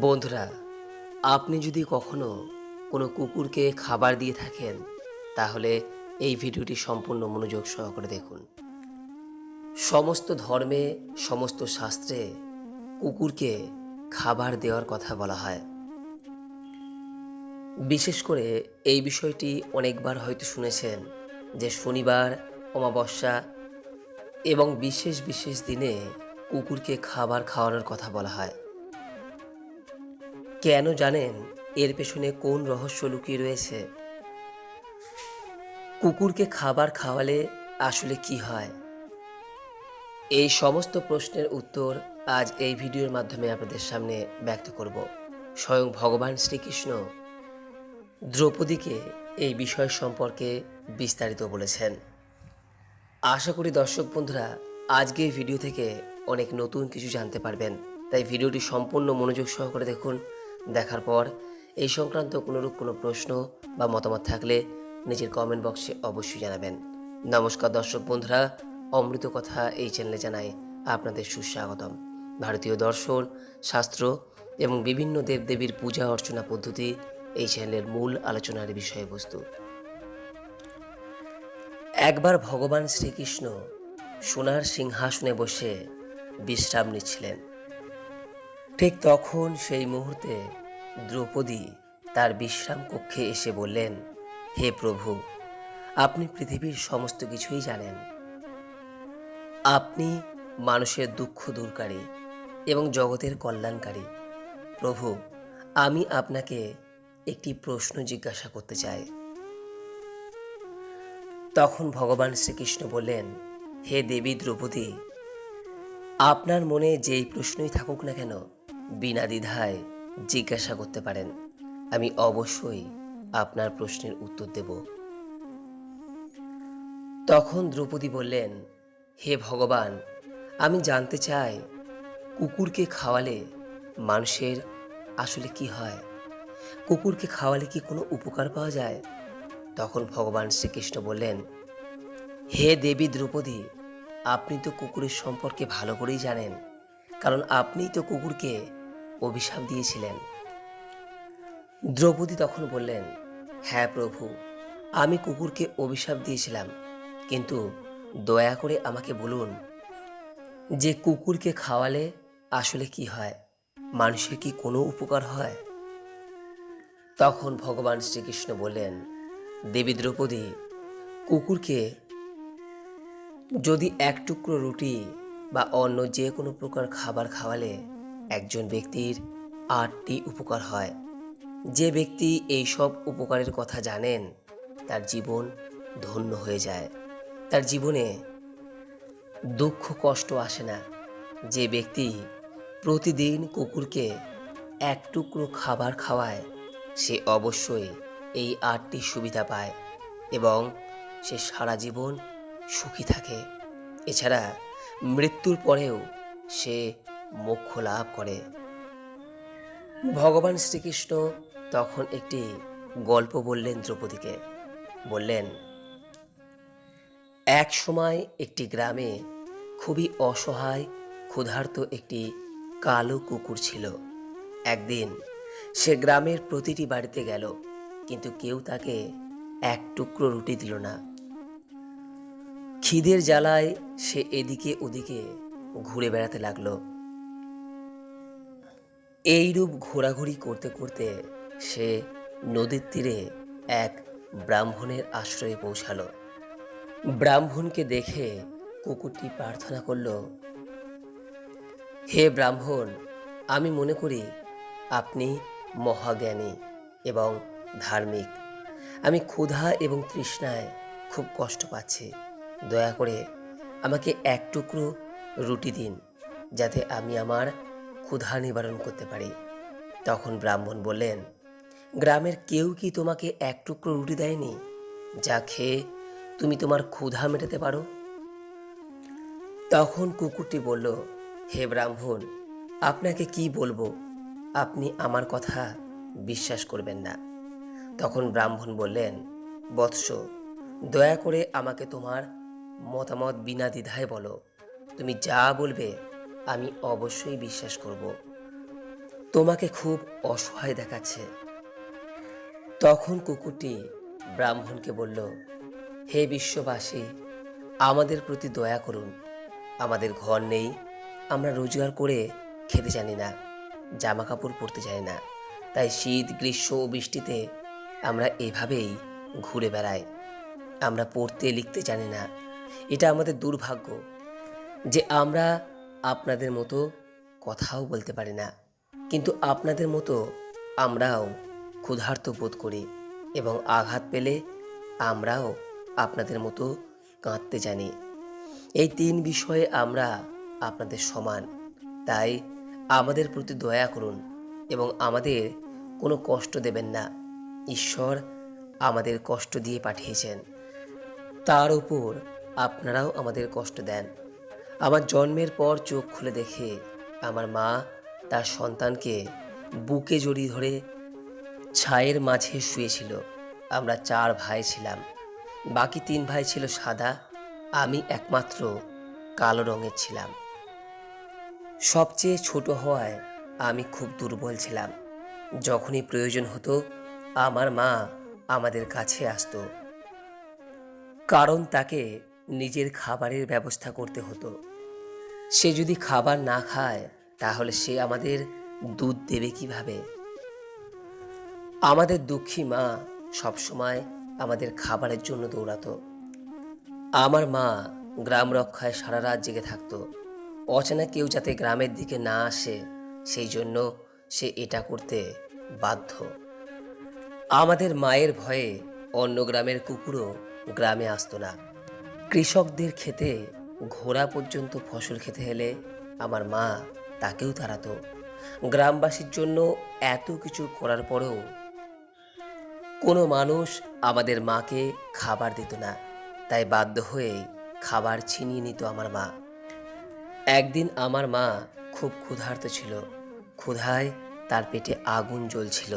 বন্ধুরা, আপনি যদি কখনো কোনো কুকুরকে খাবার দিয়ে থাকেন, তাহলে এই ভিডিওটি সম্পূর্ণ মনোযোগ সহকারে দেখুন। সমস্ত ধর্মে, সমস্ত শাস্ত্রে কুকুরকে খাবার দেওয়ার কথা বলা হয়। বিশেষ করে এই বিষয়টি অনেকবার হয়তো শুনেছেন যে শনিবার, অমাবস্যা এবং বিশেষ বিশেষ দিনে কুকুরকে খাবার খাওয়ানোর কথা বলা হয়। কেন জানেন? এর পেছনে কোন রহস্য লুকিয়ে রয়েছে? কুকুরকে খাবার খাওয়ালে আসলে কি হয়? এই সমস্ত প্রশ্নের উত্তর আজ এই ভিডিওর মাধ্যমে আপনাদের সামনে ব্যক্ত করব। স্বয়ং ভগবান শ্রীকৃষ্ণ দ্রৌপদীকে এই বিষয় সম্পর্কে বিস্তারিত বলেছেন। আশা করি দর্শক বন্ধুরা, আজকে ভিডিও থেকে অনেক নতুন কিছু জানতে পারবেন। তাই ভিডিওটি সম্পূর্ণ মনোযোগ সহকারে দেখুন। দেখার পর এই সংক্রান্ত কোনোরূপ কোনো প্রশ্ন বা মতামত থাকলে নিজের কমেন্ট বক্সে অবশ্যই জানাবেন। নমস্কার দর্শক বন্ধুরা, অমৃত কথা এই চ্যানেলে জানাই আপনাদের সুস্বাগতম। ভারতীয় দর্শন, শাস্ত্র এবং বিভিন্ন দেবদেবীর পূজা অর্চনা পদ্ধতি এই চ্যানেলের মূল আলোচনার বিষয়বস্তু। একবার ভগবান শ্রীকৃষ্ণ সোনার সিংহাসনে বসে বিশ্রাম নিচ্ছিলেন। ঠিক তখন সেই মুহূর্তে দ্রৌপদী তার বিশ্রাম কক্ষে এসে বললেন, হে প্রভু, আপনি পৃথিবীর সমস্ত কিছুই জানেন। আপনি মানুষের দুঃখ দূরকারী এবং জগতের কল্যাণকারী। প্রভু, আমি আপনাকে একটি প্রশ্ন জিজ্ঞাসা করতে চাই। তখন ভগবান শ্রীকৃষ্ণ বললেন, হে দেবী দ্রৌপদী, আপনার মনে যেই প্রশ্নই থাকুক না কেন বিনা দ্বিধায় জিজ্ঞাসা করতে পারেন। আমি অবশ্যই আপনার প্রশ্নের উত্তর দেব। তখন দ্রৌপদী বললেন, হে ভগবান, আমি জানতে চাই, কুকুরকে খাওয়ালে মানুষের আসলে কি হয়? কুকুরকে খাওয়ালে কি কোনো উপকার পাওয়া যায়? তখন ভগবান শ্রীকৃষ্ণ বললেন, হে দেবী দ্রৌপদী, আপনি তো কুকুরের সম্পর্কে ভালো করেই জানেন। কারণ আপনিই তো কুকুরকে অভিশাপ দিয়েছিলেন। দ্রৌপদী তখন বললেন হ্যাঁ প্রভু, আমি কুকুরকে অভিশাপ দিয়েছিলাম, কিন্তু দয়া করে আমাকে বলুন, যে কুকুরকে খাওয়ালে আসলে কি হয়? মানুষের কি কোনো উপকার হয়? তখন ভগবান শ্রীকৃষ্ণ বললেন, দেবী দ্রৌপদী, কুকুরকে যদি এক টুকরো রুটি বা অন্য যে কোনো প্রকার খাবার খাওয়ালে একজন ব্যক্তির আটটি উপকার হয়। যে ব্যক্তি এই সব উপকারের কথা জানেন, তার জীবন ধন্য হয়ে যায়। তার জীবনে দুঃখ, কষ্ট আসে না। যে ব্যক্তি প্রতিদিন কুকুরকে এক টুকরো খাবার খাওয়ায়, সে অবশ্যই এই আটটি সুবিধা পায় এবং সে সারা জীবন সুখী থাকে। এছাড়া মৃত্যুর পরেও সে মোক্ষ লাভ করে। ভগবান শ্রীকৃষ্ণ তখন একটি গল্প বললেন দ্রৌপদীকে। বললেন, এক সময় একটি গ্রামে খুবই অসহায়, ক্ষুধার্ত একটি কালো কুকুর ছিল। একদিন সে গ্রামের প্রতিটি বাড়িতে গেল, কিন্তু কেউ তাকে এক টুকরো রুটি দিল না। খিদের জ্বালায় সে এদিকে ওদিকে ঘুরে বেড়াতে লাগল। এইরূপ ঘোরাঘুরি করতে করতে সে নদীর তীরে এক ব্রাহ্মণের আশ্রয়ে পৌঁছালো। ব্রাহ্মণকে দেখে কুকুরটি প্রার্থনা করল, হে ব্রাহ্মণ, আমি মনে করি আপনি মহাজ্ঞানী এবং ধার্মিক। আমি ক্ষুধা এবং তৃষ্ণায় খুব কষ্ট পাচ্ছি। দয়া করে আমাকে এক টুকরো রুটি দিন, যাতে আমি আমার ক্ষুধা নিবারণ করতে পারি। তখন ব্রাহ্মণ বললেন, গ্রামের কেউ কি তোমাকে এক টুকরো রুটি দেয়নি, যা খেয়ে তুমি তোমার ক্ষুধা মেটাতে পারো? তখন কুকুরটি বলল, হে ব্রাহ্মণ, আপনাকে কি বলব? আপনি আমার কথা বিশ্বাস করবেন না। তখন ব্রাহ্মণ বললেন, বৎস, দয়া করে আমাকে তোমার মতামত বিনা দ্বিধায় বলো। তুমি যা বলবে, আমি অবশ্যই বিশ্বাস করব। তোমাকে খুব অসহায় দেখাচ্ছে। তখন কুকুরটি ব্রাহ্মণকে বলল, হে বিশ্ববাসী, আমাদের প্রতি দয়া করুন। আমাদের ঘর নেই, আমরা রোজগার করে খেতে জানি না জামা কাপড় পরতে জানি না। তাই শীত, গ্রীষ্ম ও বৃষ্টিতে আমরা এভাবেই ঘুরে বেড়াই। আমরা পড়তে লিখতে জানি না এটা আমাদের দুর্ভাগ্য যে আমরা আপনাদের মতো কথাও বলতে পারি না। কিন্তু আপনাদের মতো আমরাও ক্ষুধার্ত বোধ করি এবং আঘাত পেলে আমরাও আপনাদের মতো কাঁদতে জানি। এই তিন বিষয়ে আমরা আপনাদের সমান। তাই আমাদের প্রতি দয়া করুন এবং আমাদের কোনো কষ্ট দেবেন না। ঈশ্বর আমাদের কষ্ট দিয়ে পাঠিয়েছেন। তার উপর আপনারাও আমাদের কষ্ট দেন। আমার জন্মের পর চোখ খুলে দেখে আমার মা তার সন্তানকে বুকে জড়িয়ে ধরে ছায়ের মাঝে শুয়েছিল। আমরা চার ভাই ছিলাম। বাকি তিন ভাই ছিল সাদা, আমি একমাত্র কালো রঙের ছিলাম। সবচেয়ে ছোট হওয়ায় আমি খুব দুর্বল ছিলাম। যখনই প্রয়োজন হতো, আমার মা আমাদের কাছে আসতো। কারণ তাকে নিজের খাবারের ব্যবস্থা করতে হতো। সে যদি খাবার না খায়, তাহলে সে আমাদের দুধ দেবে কীভাবে? আমাদের দুঃখী মা সবসময় আমাদের খাবারের জন্য দৌড়াতো। আমার মা গ্রাম রক্ষায় সারা রাত জেগে থাকতো। অচেনা কেউ যাতে গ্রামের দিকে না আসে, সেই জন্য সে এটা করতে বাধ্য। আমাদের মায়ের ভয়ে অন্য গ্রামের কুকুরও গ্রামে আসতো না। কৃষকদের খেতে ঘোড়া পর্যন্ত ফসল খেতে এলে আমার মা তাকেও তাড়াতো। গ্রামবাসীর জন্য এত কিছু করার পরেও কোনো মানুষ আমাদের মাকে খাবার দিত না, তাই বাধ্য হয়ে খাবার ছিনিয়ে নিত আমার মা। একদিন আমার মা খুব ক্ষুধার্ত ছিল, ক্ষুধায় তার পেটে আগুন জ্বলছিল।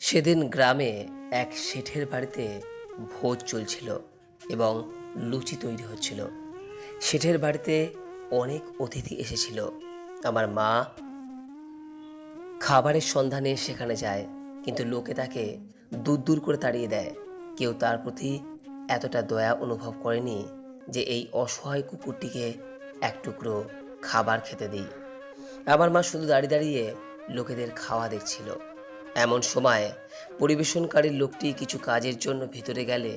সেদিন গ্রামে এক শেঠের বাড়িতে ভোজ চলছিল। এবং লুচি তৈরি হচ্ছিল। শেঠের বাড়িতে অনেক অতিথি এসেছিল। আমার মা খাবারের সন্ধানে সেখানে যায়, কিন্তু লোকে তাকে দূর দূর করে তাড়িয়ে দেয়। কেউ তার প্রতি এতটা দয়া অনুভব করেনি যে এই অসহায় কুকুরটিকে এক টুকরো খাবার খেতে দিই। আমার মা শুধু দাঁড়িয়ে দাঁড়িয়ে লোকেদের খাওয়া দেখছিল। এমন সময় পরিবেশনকারী লোকটি কিছু কাজের জন্য ভিতরে গেলে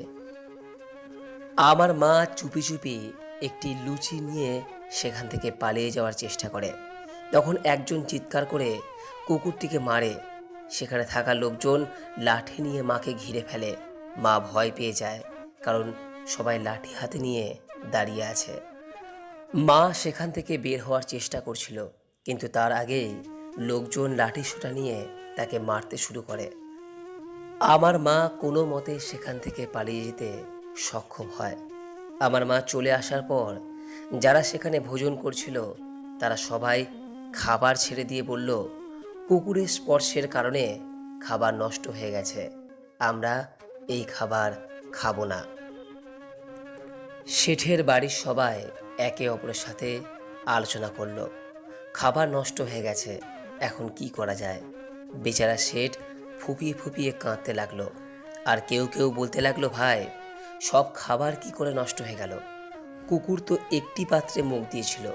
আমার মা চুপি চুপি একটি লুচি নিয়ে সেখান থেকে পালিয়ে যাওয়ার চেষ্টা করে। তখন একজন চিৎকার করে কুকুরটিকে মারে। সেখানে থাকা লোকজন লাঠি নিয়ে মাকে ঘিরে ফেলে। মা ভয় পেয়ে যায়, কারণ সবাই লাঠি হাতে নিয়ে দাঁড়িয়ে আছে। মা সেখান থেকে বের হওয়ার চেষ্টা করছিল, কিন্তু তার আগেই লোকজন লাঠি সোটা নিয়ে তাকে মারতে শুরু করে। আমার মা কোনো মতে সেখান থেকে পালিয়ে যেতে সক্ষম হয়। আমার মা চলে আসার পর যারা সেখানে ভোজন করছিল, তারা সবাই খাবার ছেড়ে দিয়ে বলল, কুকুরের স্পর্শের কারণে খাবার নষ্ট হয়ে গেছে। আমরা এই খাবার খাব না। শেঠের বাড়ির সবাই একে অপরের সাথে আলোচনা করল, খাবার নষ্ট হয়ে গেছে, এখন কি করা যায়? বেচারা শেঠ ফুপিয়ে ফুপিয়ে কাঁদতে লাগল, আর কেউ কেউ বলতে লাগল, ভাই সব খাবার কি করে নষ্ট হয়ে গেল? কুকুর তো একটি পাত্রে মুখ দিয়েছিল।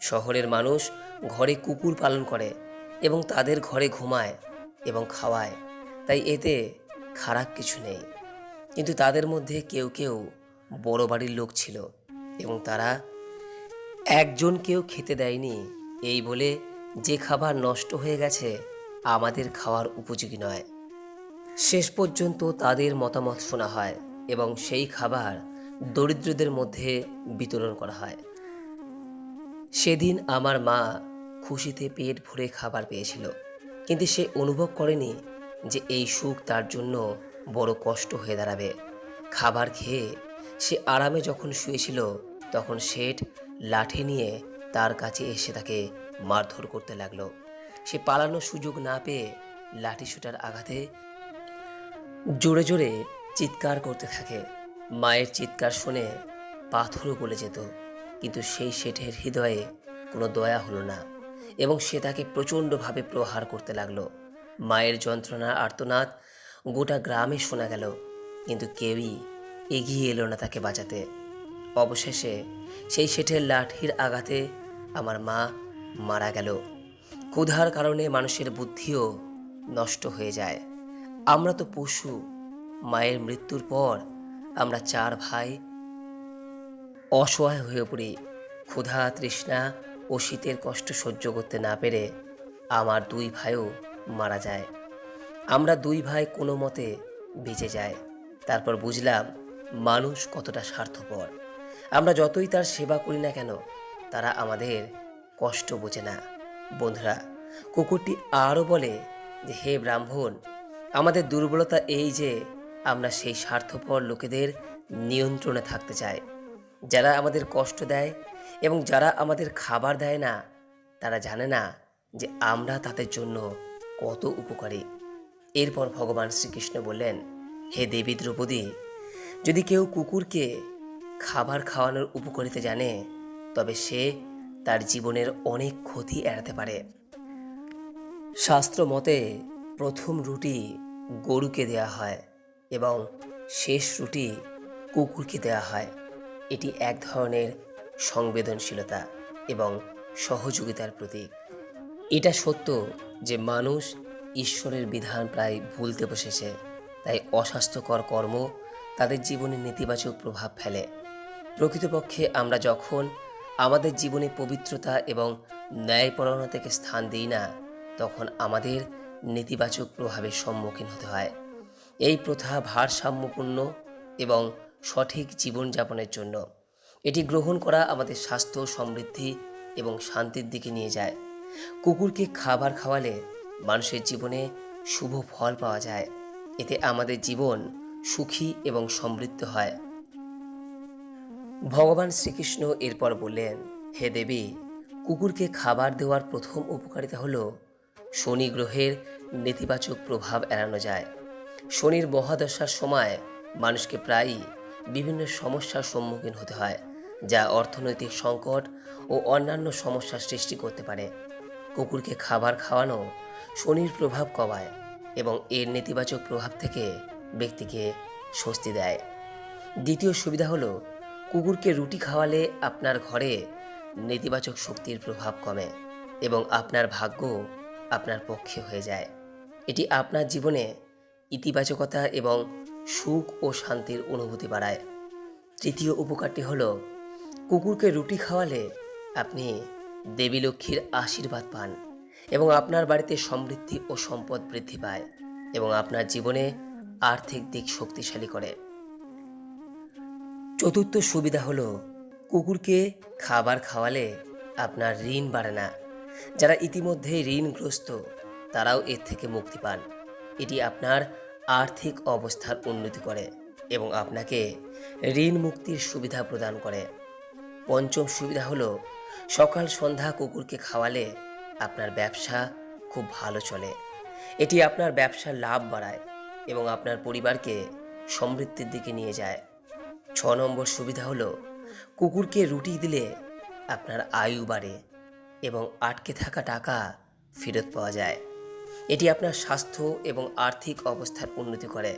শহরের মানুষ ঘরে কুকুর পালন করে এবং তাদের ঘরে ঘুমায় এবং খাওয়ায়। তাই এতে খারাপ কিছু নেই। কিন্তু তাদের মধ্যে কেউ কেউ বড় বাড়ির লোক ছিল এবং তারা একজনকেও খেতে দেয়নি। এই বলে যে খাবার নষ্ট হয়ে গেছে আমাদের খাওয়ার উপযোগী নয়। শেষ পর্যন্ত তাদের মতামত শোনা হয়। এবং সেই খাবার দরিদ্রদের মধ্যে বিতরণ করা হয়। সেদিন আমার মা খুশিতে পেট ভরে খাবার পেয়েছিল, কিন্তু সে অনুভব করেনি যে এই সুখ তার জন্য বড় কষ্ট হয়ে দাঁড়াবে। খাবার খেয়ে সে আরামে যখন শুয়েছিল, তখন শেঠ লাঠি নিয়ে তার কাছে এসে তাকে মারধর করতে লাগল। সে পালানোর সুযোগ না পেয়ে লাঠি শুটার আঘাতে জোরে জোরে চিৎকার করতে থাকে। মায়ের চিৎকার শুনে পাথরও গলে যেত, কিন্তু সেই শেঠের হৃদয়ে কোনো দয়া হলো না এবং সে তাকে প্রচণ্ডভাবে প্রহার করতে লাগল। মায়ের যন্ত্রণা আর্তনাদ গোটা গ্রামে শোনা গেল, কিন্তু কেউই এগিয়ে এলো না তাকে বাঁচাতে। অবশেষে সেই শেঠের লাঠির আঘাতে আমার মা মারা গেল। ক্ষুধার কারণে মানুষের বুদ্ধিও নষ্ট হয়ে যায়। আমরা তো পশু মায়ের মৃত্যুর পর আমরা চার ভাই অসহায় হয়ে পড়ি। ক্ষুধা, তৃষ্ণা ও শীতের কষ্ট সহ্য করতে না পেরে আমার দুই ভাইও মারা যায়। আমরা দুই ভাই কোনো মতে বেঁচে যায় তারপর বুঝলাম মানুষ কতটা স্বার্থপর। আমরা যতই তার সেবা করি না কেন, তারা আমাদের কষ্ট বোঝে না। বন্ধুরা, কুকুরটি আরও বলে যে, হে ব্রাহ্মণ, আমাদের দুর্বলতা এই যে আমরা সেই স্বার্থপর লোকেদের নিয়ন্ত্রণে থাকতে চাই। যারা আমাদের কষ্ট দেয় এবং যারা আমাদের খাবার দেয় না, তারা জানে না যে আমরা তাদের জন্য কত উপকারী। এরপর ভগবান শ্রীকৃষ্ণ বললেন, হে দেবী দ্রৌপদী, যদি কেউ কুকুরকে খাবার খাওয়ানোর উপকারিতা জানে, তবে সে তার জীবনের অনেক ক্ষতি এড়াতে পারে। শাস্ত্র মতে প্রথম রুটি গরুকে দেয়া হয়। এবং শেষ রুটি কুকুরকে দেয়া হয়। এটি এক ধরনের সংবেদনশীলতা এবং সহযোগিতার প্রতীক। এটা সত্য যে মানুষ ঈশ্বরের বিধান প্রায় ভুলতে বসেছে, তাই অস্বাস্থ্যকর কর্ম তাদের জীবনে নেতিবাচক প্রভাব ফেলে। প্রকৃতপক্ষে আমরা যখন আমাদের জীবনে পবিত্রতা এবং ন্যায়পরায়ণতাকে স্থান দিই না, তখন আমাদের নেতিবাচক প্রভাবের সম্মুখীন হতে হয়। এই প্রথা ভারসাম্যপূর্ণ এবং সঠিক জীবনযাপনের জন্য। এটি গ্রহণ করা আমাদের স্বাস্থ্য, সমৃদ্ধি এবং শান্তির দিকে নিয়ে যায়। কুকুরকে খাবার খাওয়ালে মানুষের জীবনে শুভ ফল পাওয়া যায়। এতে আমাদের জীবন সুখী এবং সমৃদ্ধ হয়। ভগবান শ্রীকৃষ্ণ এরপর বললেন, হে দেবী, কুকুরকে খাবার দেওয়ার প্রথম উপকারিতা হলো শনি গ্রহের নেতিবাচক প্রভাব এড়ানো যায়। শনির মহাদশার সময় মানুষকে প্রায়ই বিভিন্ন সমস্যার সম্মুখীন হতে হয়, যা অর্থনৈতিক সংকট ও অন্যান্য সমস্যার সৃষ্টি করতে পারে। কুকুরকে খাবার খাওয়ানো শনির প্রভাব কমায় এবং এর নেতিবাচক প্রভাব থেকে ব্যক্তিকে স্বস্তি দেয়। দ্বিতীয় সুবিধা হলো, কুকুরকে রুটি খাওয়ালে আপনার ঘরে নেতিবাচক শক্তির প্রভাব কমে এবং আপনার ভাগ্য আপনার পক্ষে হয়ে যায়। এটি আপনার জীবনে ইতিবাচকতা এবং সুখ ও শান্তির অনুভূতি বাড়ায়। তৃতীয় উপকারটি হল, কুকুরকে রুটি খাওয়ালে আপনি দেবী লক্ষ্মীর আশীর্বাদ পান এবং আপনার বাড়িতে সমৃদ্ধি ও সম্পদ বৃদ্ধি পায় এবং আপনার জীবনে আর্থিক দিক শক্তিশালী করে। চতুর্থ সুবিধা হলো, কুকুরকে খাবার খাওয়ালে আপনার ঋণ বাড়ে না। যারা ইতিমধ্যে ঋণগ্রস্ত, তারাও এর থেকে মুক্তি পান। এটি আপনার আর্থিক অবস্থার উন্নতি করে এবং আপনাকে ঋণ মুক্তির সুবিধা প্রদান করে। পঞ্চম সুবিধা হলো, সকাল সন্ধ্যা কুকুরকে খাওয়ালে আপনার ব্যবসা খুব ভালো চলে। এটি আপনার ব্যবসার লাভ বাড়ায় এবং আপনার পরিবারকে সমৃদ্ধির দিকে নিয়ে যায়। ছ নম্বর সুবিধা হলো, কুকুরকে রুটি দিলে আপনার আয়ু বাড়ে এবং আটকে থাকা টাকা ফেরত পাওয়া যায়। এটি আপনার স্বাস্থ্য এবং আর্থিক অবস্থার উন্নতি করে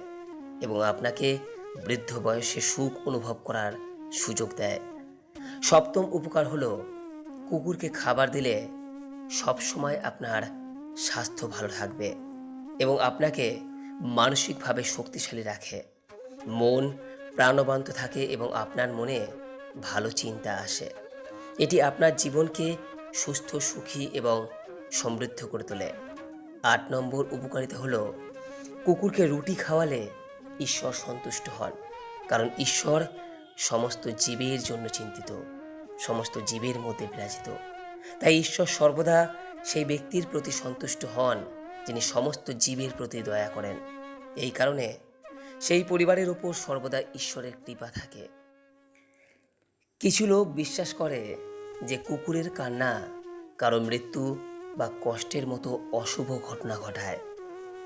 এবং আপনাকে বৃদ্ধ বয়সে সুখ অনুভব করার সুযোগ দেয়। সপ্তম উপকার হলো কুকুরকে খাবার দিলে সবসময় আপনার স্বাস্থ্য ভালো থাকবে এবং আপনাকে মানসিকভাবে শক্তিশালী রাখে। মন প্রাণবন্ত থাকে এবং আপনার মনে ভালো চিন্তা আসে। এটি আপনার জীবনকে সুস্থ, সুখী এবং সমৃদ্ধ করে তোলে। আট নম্বর উপকারিতা হলো, কুকুরকে রুটি খাওয়ালে ঈশ্বর সন্তুষ্ট হন। কারণ ঈশ্বর সমস্ত জীবের জন্য চিন্তিত, সমস্ত জীবের মধ্যে বিরাজিত। তাই ঈশ্বর সর্বদা সেই ব্যক্তির প্রতি সন্তুষ্ট হন, যিনি সমস্ত জীবের প্রতি দয়া করেন। এই কারণে সেই পরিবারের ওপর সর্বদা ঈশ্বরের কৃপা থাকে। কিছু লোক বিশ্বাস করে যে কুকুরের কান্না, কারও মৃত্যু বা কষ্টের মতো অশুভ ঘটনা ঘটায়।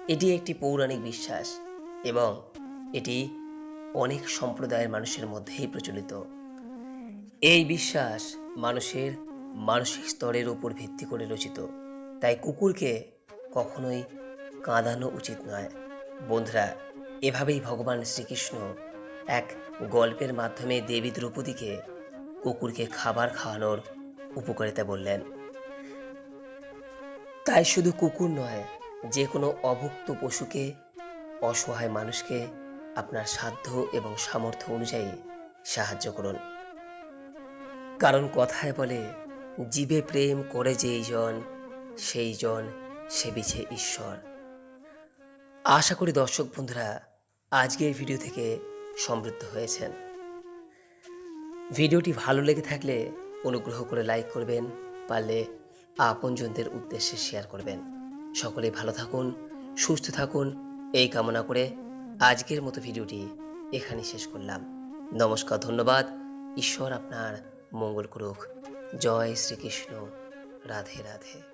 এটি একটি পৌরাণিক বিশ্বাস এবং এটি অনেক সম্প্রদায়ের মানুষের মধ্যেই প্রচলিত। এই বিশ্বাস মানুষের মানসিক স্তরের উপর ভিত্তি করে রচিত। তাই কুকুরকে কখনোই কাঁদানো উচিত নয়। বন্ধুরা, এভাবেই ভগবান শ্রীকৃষ্ণ এক গল্পের মাধ্যমে দেবী দ্রৌপদীকে কুকুরকে খাবার খাওয়ানোর উপকারিতা বললেন। তাই শুধু কুকুর নয় যে কোনো অভুক্ত পশুকে, অসহায় মানুষকে আপনার সাধ্য এবং সামর্থ্য অনুযায়ী সাহায্য করুন। কারণ কথায় বলে, জীবে প্রেম করে যেই জন, সেই জন সেবিছে ঈশ্বর। আশা করি দর্শক বন্ধুরা, আজকের ভিডিও থেকে সমৃদ্ধ হয়েছেন। ভিডিওটি ভালো লেগে থাকলে অনুগ্রহ করে লাইক করবেন, পারলে আপনজনদের উদ্দেশ্যে শেয়ার করবেন। সকলে ভালো থাকুন, সুস্থ থাকুন, এই কামনা করে আজকের মতো ভিডিওটি এখানে শেষ করলাম। নমস্কার, ধন্যবাদ। ঈশ্বর আপনার মঙ্গল করুক। জয় শ্রীকৃষ্ণ। রাধে রাধে।